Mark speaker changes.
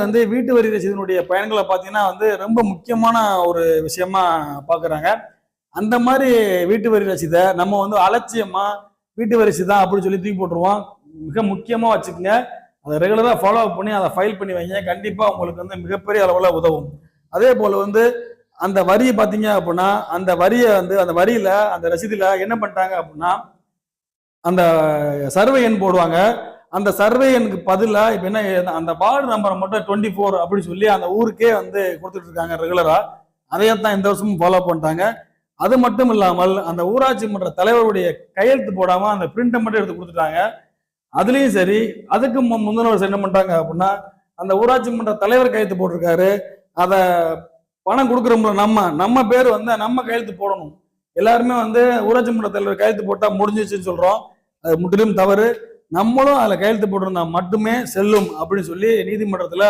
Speaker 1: வந்து வீட்டு வரி ரசீதனுடைய பயன்களை பார்த்தீங்கன்னா வந்து ரொம்ப முக்கியமான ஒரு விஷயமா பார்க்குறாங்க. அந்த மாதிரி வீட்டு வரி ரசீதை நம்ம வந்து அலட்சியமா வீட்டு வரி தான் அப்படின்னு சொல்லி தூக்கி போட்டுருவோம். மிக முக்கியமாக வச்சுக்கோங்க. அதை ரெகுலராக ஃபாலோ பண்ணி அதை ஃபைல் பண்ணி வைங்க. கண்டிப்பாக உங்களுக்கு வந்து மிகப்பெரிய அளவில் உதவும். அதே போல் வந்து அந்த வரியை பார்த்தீங்க அப்படின்னா அந்த வரியை வந்து அந்த வரியில் அந்த ரசீதில் என்ன பண்ணிட்டாங்க அப்படின்னா அந்த சர்வே எண் போடுவாங்க. அந்த சர்வே எனக்கு பதிலாக இப்போ என்ன அந்த வார்டு நம்பரை மட்டும் டுவெண்ட்டி ஃபோர் அப்படின்னு சொல்லி அந்த ஊருக்கே வந்து கொடுத்துட்டு இருக்காங்க ரெகுலரா அதையே தான் இந்த வருஷமும் ஃபாலோ பண்ணிட்டாங்க. அது மட்டும் இல்லாமல் அந்த ஊராட்சி மன்ற தலைவருடைய கையெழுத்து போடாம அந்த பிரிண்டை மட்டும் எடுத்து கொடுத்துட்டாங்க. அதுலயும் சரி அதுக்கு மு- முந்தின வருஷம் என்ன பண்ணிட்டாங்க அப்படின்னா அந்த ஊராட்சி மன்ற தலைவர் கையெழுத்து போட்டிருக்காரு. அதை பணம் கொடுக்குறோம்ல நம்ம நம்ம பேர் வந்து நம்ம கையெழுத்து போடணும். எல்லாருமே வந்து ஊராட்சி மன்ற தலைவர் கையெழுத்து போட்டா முடிஞ்சிச்சுன்னு சொல்றோம். அது முற்றிலும் தவறு. நம்மளும் அதில் கையெழுத்து போட்டிருந்தா மட்டுமே செல்லும் அப்படின்னு சொல்லி நீதிமன்றத்தில்